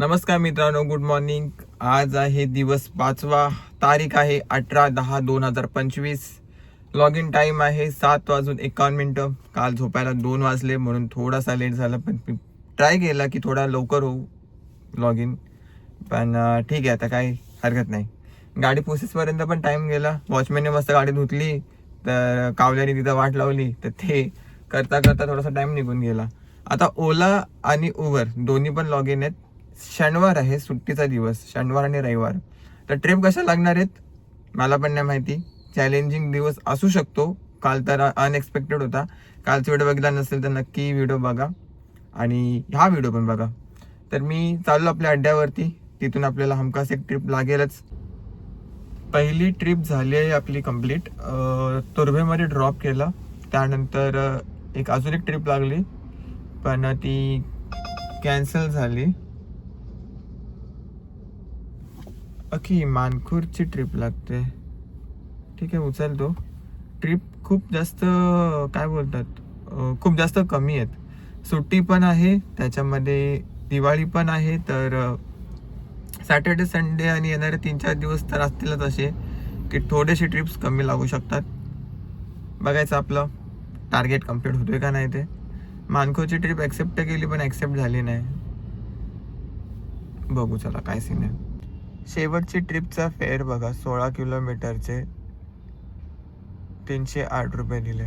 नमस्कार मित्रांनो good morning आज आहे दिवस पाचवा तारीख आहे अठरा दहा दोन हजार पंचवीस. लॉग इन टाईम आहे सात वाजून एकावन्न मिनटं. काल झोपायला दोन वाजले म्हणून थोडासा लेट झाला पण मी ट्राय केला की थोडा लवकर होऊ लॉग इन पण ठीक आहे आता काही हरकत नाही. गाडी पोसेसपर्यंत पण टाईम गेला. वॉचमॅनने मस्त गाडी धुतली तर कावल्याने तिथं वाट लावली तर ते करता करता थोडासा टाईम निघून गेला. आता ओला आणि उबर दोन्ही पण लॉग इन आहेत. शनिवार आहे सुट्टीचा दिवस शनिवार आणि रविवार. तर ट्रिप कशा लागणार आहेत? मला पण नाही माहिती. चॅलेंजिंग दिवस असू शकतो. काल तर अनएक्सपेक्टेड होता. कालचा व्हिडिओ बघितला नसेल तर नक्की व्हिडिओ बघा. आणि हा व्हिडिओ पण बघा. तर मी चाललो आपल्या अड्ड्यावरती. तिथून आपल्याला हमखास एक ट्रिप लागेलच. पहिली ट्रिप झाली आहे आपली कंप्लीट तुर्भेमध्ये ड्रॉप केला. त्यानंतर एक अजून एक ट्रिप लागली. पण ती कॅन्सल झाली. अखी मानखूरची ट्रिप लागते. ठीक आहे उचलतो ट्रिप खूप जास्त काय बोलतात खूप जास्त कमी आहेत. सुट्टी पण आहे त्याच्यामध्ये दिवाळी पण आहे तर सॅटर्डे संडे आणि येणारे तीन चार दिवस तर असतीलच असे की थोडेसे ट्रिप्स कमी लागू शकतात. बघायचं आपलं टार्गेट कंप्लीट होतोय का नाही ते. मानखोची ट्रिप ॲक्सेप्ट केली पण ॲक्सेप्ट झाली नाही. बघू चला काय सीन आहे. शेवटची ट्रिपचा फेअर बघा. सोळा किलोमीटरचे तीनशे आठ रुपये दिले.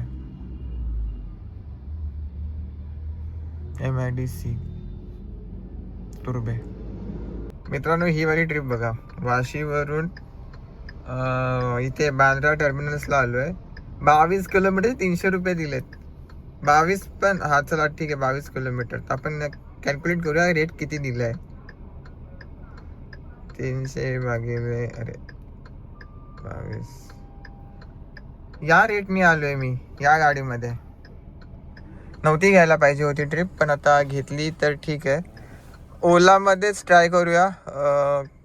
एम आय डी सी तुर्बे मित्रांनो ही वाली ट्रिप बघा. वाशीवरून इथे बांद्रा टर्मिनल्सला आलो आहे बावीस किलोमीटर तीनशे रुपये दिलेत. बावीस पण हा चला ठीक आहे बावीस किलोमीटर. आपण कॅल्क्युलेट करूया रेट किती दिलाय. तीनशे भागिले अरे बावीस या रेटनी आहे मी या गाडीमध्ये नव्हती घ्यायला पाहिजे होती ट्रिप पण आता घेतली तर ठीक आहे ओलामध्येच ट्राय करूया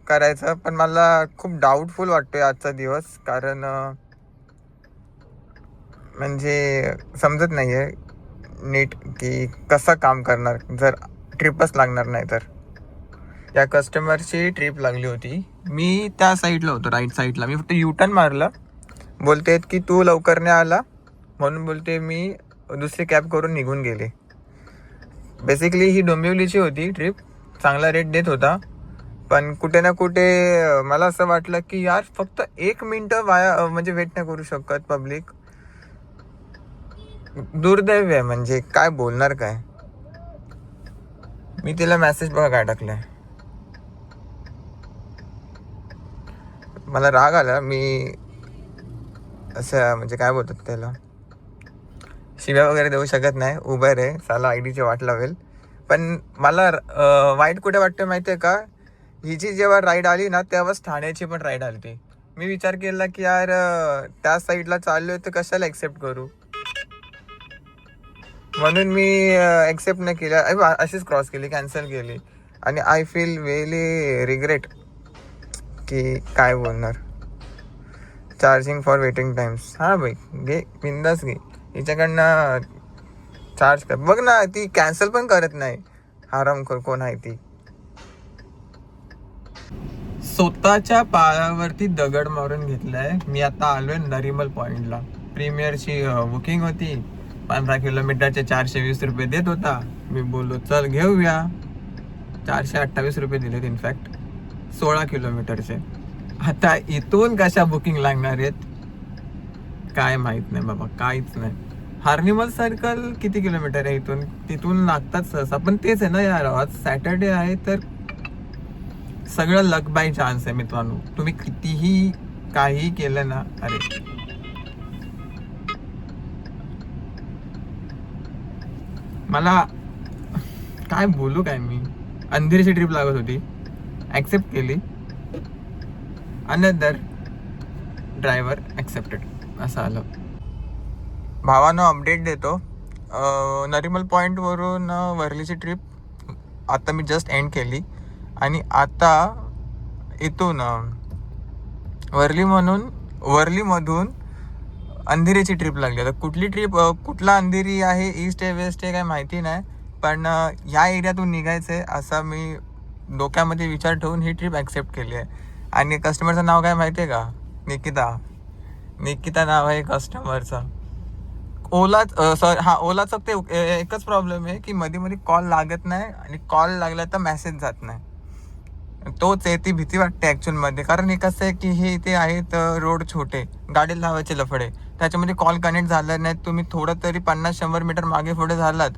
करायचं. पण मला खूप डाऊटफुल वाटतोय आजचा दिवस. कारण म्हणजे समजत नाही आहे नीट की कसं काम करणार. जर ट्रिपच लागणार नाही तर. त्या कस्टमरची ट्रिप लागली होती. मी त्या साईडला होतो राईट साईडला मी फक्त युटर्न मारलं. बोलतेत की तू लवकर नाही आला. म्हणून बोलते मी दुसरी कॅब करून निघून गेले. बेसिकली ही डोंबिवलीची होती ट्रिप चांगला रेट देत होता. पण कुठे ना कुठे मला असं वाटलं की यार फक्त एक मिनटं वाया म्हणजे वेट नाही करू शकत पब्लिक दुर्दैव आहे म्हणजे काय बोलणार काय? मी तिला मेसेज बघा काय टाकलाय. मला राग आला. मी असं म्हणजे काय बोलतात त्याला? शिव्या वगैरे देऊ शकत नाही. उबर आहे साला आय डीची वाट लावेल. पण मला वाईट कुठे वाटतं माहिती आहे का? हिची जेव्हा राईड आली ना तेव्हाच ठाण्याची पण राईड आली होती मी विचार केला की यार त्या साईडला आहे तर कशाला एक्सेप्ट करू? म्हणून मी ॲक्सेप्ट नाही केलं. अरे अशीच क्रॉस केली कॅन्सल केली. आणि आय फील वेली रिग्रेट की काय बोलणार? चार्जिंग फॉर वेटिंग टाइम्स हां भाई घे बिंदास घे. हिच्याकडनं चार्ज कर. बघ ना ती कॅन्सल पण करत नाही. आराम कर कोण आहे ती? स्वतःच्या पायावरती दगड मारून घेतलाय. मी आता आलोय नरिमल पॉइंटला. प्रीमियरची बुकिंग होती. पंधरा किलोमीटरचे चारशे वीस रुपये देत होता. मी बोललो चल घेऊया. चारशे अठ्ठावीस रुपये दिलेत इनफॅक्ट सोळा किलोमीटरचे. आता इथून कशा बुकिंग लागणार आहेत? काय माहीत नाही बाबा काहीच नाही. हार्निमल सर्कल किती किलोमीटर आहे इथून? तिथून लागतात सहसा पण तेच आहे ना यार आज सॅटर्डे आहे तर सगळं लक बाय चान्स आहे मित्रांनो. तुम्ही कितीही काही केलं ना अरे. मला काय बोलू काय मी? अंधेरीची ट्रिप लागत होती. ॲक्सेप्ट केली. अनदर ड्रायव्हर ॲक्सेप्टेड असं आलं. भावानं अपडेट देतो. नरिमल पॉईंटवरून वरलीची ट्रिप आता मी जस्ट एंड केली. आणि आता इथून वरली म्हणून वरलीमधून अंधेरीची ट्रिप लागली. आता कुठली ट्रिप कुठला अंधेरी आहे ईस्ट आहे वेस्ट आहे काय माहिती नाही. पण या ह्या एरियातून निघायचं आहे असा मी डोक्यामध्ये विचार ठेवून ही ट्रिप ॲक्सेप्ट केली आहे. आणि कस्टमरचं नाव काय माहिती आहे का? निकिता. निकिता नाव आहे कस्टमरचं ओला सॉरी हां ओलाचा ते एकच प्रॉब्लेम आहे की मध्ये मध्ये कॉल लागत नाही आणि कॉल लागला तर मेसेज जात नाही. तोच आहे ती भीती वाटते ॲक्च्युअलमध्ये कारण हे कसं आहे की हे इथे आहेत रोड छोटे गाडी लावायचे लफडे. त्याच्यामध्ये कॉल कनेक्ट झाला नाही. तुम्ही थोडं तरी पन्नास शंभर मीटर मागे पुढे झालात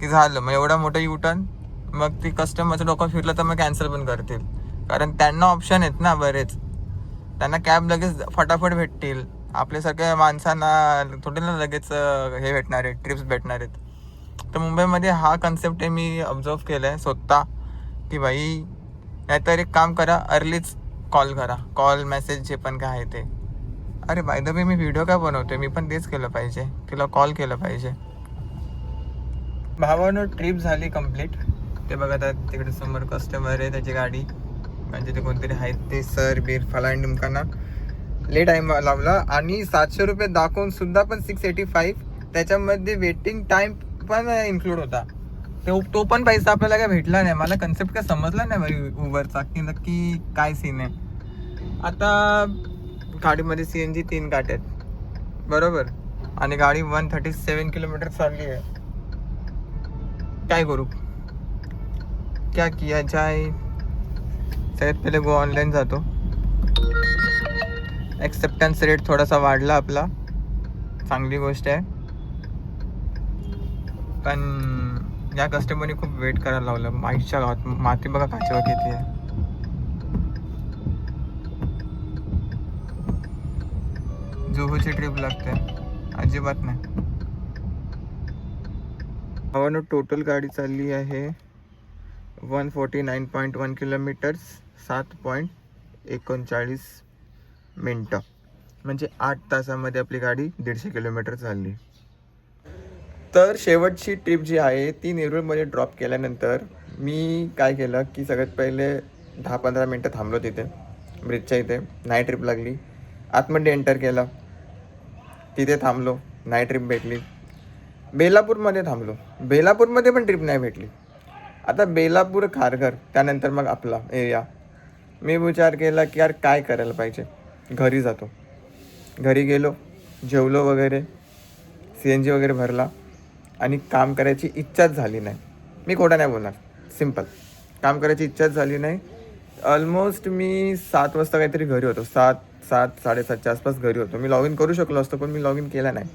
की झालं. मग एवढा मोठं युटर्न मग ती कस्टमरचं डोकं फिरलं तर मग कॅन्सल पण करतील. कारण त्यांना ऑप्शन आहेत ना बरेच. त्यांना कॅब लगेच फटाफट भेटतील. आपल्यासारख्या माणसांना थोडे ना लगेच हे भेटणार आहेत ट्रिप्स भेटणार आहेत. तर मुंबईमध्ये हा कन्सेप्ट आहे मी ऑब्झर्व केला आहे स्वतः. की बाई नाहीतर एक काम करा अर्लीच कॉल करा. कॉल मेसेज जे पण काय आहे ते. अरे बाय द वे मी व्हिडिओ काय बनवतोय? मी पण तेच केलं पाहिजे. तिला कॉल केलं पाहिजे. भावानं ट्रिप झाली कंप्लीट ते बघा आता तिकडे समोर कस्टमर आहे त्याची गाडी. म्हणजे ते कोणतरी आहेत ते सर बीर फलांड निमकांना लेट टाईम लावला. आणि सातशे रुपये दाखवून सुद्धा पण सिक्स एटी फाईव्ह त्याच्यामध्ये वेटिंग टाइम पण इन्क्लूड होता. तो तो पण पैसा आपल्याला काय भेटला नाही. मला कन्सेप्ट काय समजला नाही भाई उबरचा की नक्की काय सीन आहे. आता गाडीमध्ये सी एन जी तीन गाठ आहेत. बरोबर? आणि गाडी वन थर्टी सेवन किलोमीटर चालली आहे. काय करू? क्या किया जाए? सगळ्यात पहिले गो ऑनलाईन जातो. एक्सेप्टन्स रेट थोडासा वाढला आपला. चांगली गोष्ट आहे. पण या कस्टमरने खूप वेट करायला लावलं. माईच्या गावात माती बघा काचेवर किती आहे. जुहूची ट्रिप लागते. अजिबात नाही. भावानं टोटल गाडी चालली आहे. One forty nine point one kilometres सात पॉईंट एकोणचाळीस मिनटं. म्हणजे आठ तासामध्ये आपली गाडी दीडशे किलोमीटर चालली. तर शेवटची ट्रिप जी आहे ती नेरूळमध्ये ड्रॉप केल्यानंतर मी काय केलं की सगळ्यात पहिले दहा पंधरा मिनटं थांबलो तिथे ब्रिजच्या इथे. नाईट ट्रिप लागली. आतमध्ये एंटर केलं. तिथे थांबलो. नाईट ट्रिप भेटली. बेलापूरमध्ये थांबलो. बेलापूरमध्ये पण ट्रिप नाही भेटली. आता बेलापूर खारघर त्यानंतर मग आपला एरिया मी विचार केला की यार काय करायला पाहिजे? घरी जातो. घरी गेलो जेवलो वगैरे सी एन जी वगैरे भरला आणि काम करायची इच्छाच झाली नाही. मी खोटा नाही बोलणार सिंपल काम करायची इच्छाच झाली नाही. ऑलमोस्ट मी सात वाजता काहीतरी घरी होतो. सात सात साडेसातच्या आसपास घरी होतो. मी लॉग इन करू शकलो असतो पण मी लॉग इन केला नाही.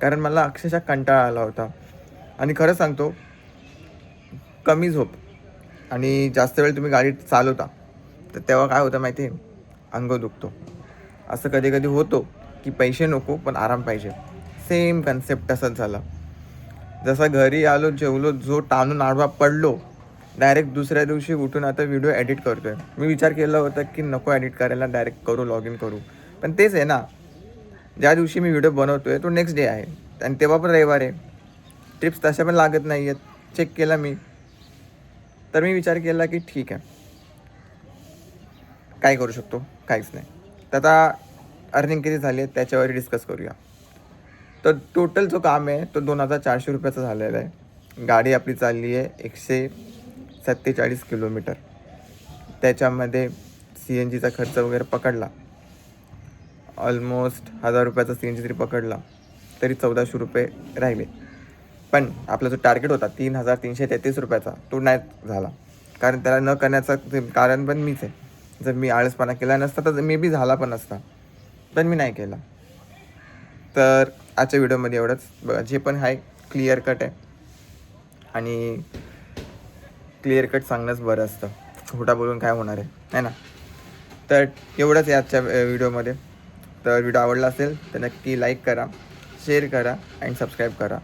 कारण मला अक्षरशः कंटाळा आला होता. आणि खरं सांगतो कमी झोप आणि जास्त वेळ तुम्ही गाडी चालवता तर तेव्हा काय होतं माहिती आहे? अंग दुखतो. असं कधी कधी होतो की पैसे नको पण आराम पाहिजे. सेम कन्सेप्ट तसंच झाला. जसा घरी आलो जेवलो जो टाणून आडवा पडलो डायरेक्ट दुसऱ्या दिवशी उठून आता व्हिडिओ एडिट करतोय. मी विचार केला होता की नको एडिट करायला डायरेक्ट करू लॉग इन करू. पण तेच आहे ना ज्या दिवशी मी व्हिडिओ बनवतोय तो नेक्स्ट डे आहे. आणि तेव्हा पण रविवार आहे. ट्रिप्स तशा पण लागत नाही आहेत चेक केला मी. तर मी विचार केला की ठीक आहे. काय करू शकतो? काहीच नाही. तर आता अर्निंग किती झाली आहे त्याच्यावर डिस्कस करूया. तर टोटल जो काम आहे तो दोन हजार चारशे रुपयाचा झालेला आहे. गाडी आपली चालली आहे एकशे सत्तेचाळीस किलोमीटर. त्याच्यामध्ये सी एन जीचा खर्च वगैरे पकडला. ऑलमोस्ट हजार रुपयाचा सी एन जी तरी पकडला. तरी चौदाशे रुपये राहिले. पण आपला जो टार्गेट होता तीन हजार तीनशे तेहतीस रुपयाचा तो नाही झाला. कारण त्याला न करण्याचं ते कारण पण मीच आहे. जर मी आळसपणा केला नसता तर मे बी झाला पण असता पण मी नाही केला. तर आजच्या व्हिडिओमध्ये एवढंच. बघा जे पण आहे क्लिअर कट आहे. आणि क्लिअर कट सांगणंच बरं असतं. खोटा बोलून काय होणार आहे? है ना? तर एवढंच आहे आजच्या व्हिडिओमध्ये. तर व्हिडिओ आवडला असेल तर नक्की लाईक करा शेअर करा आणि सबस्क्राईब करा.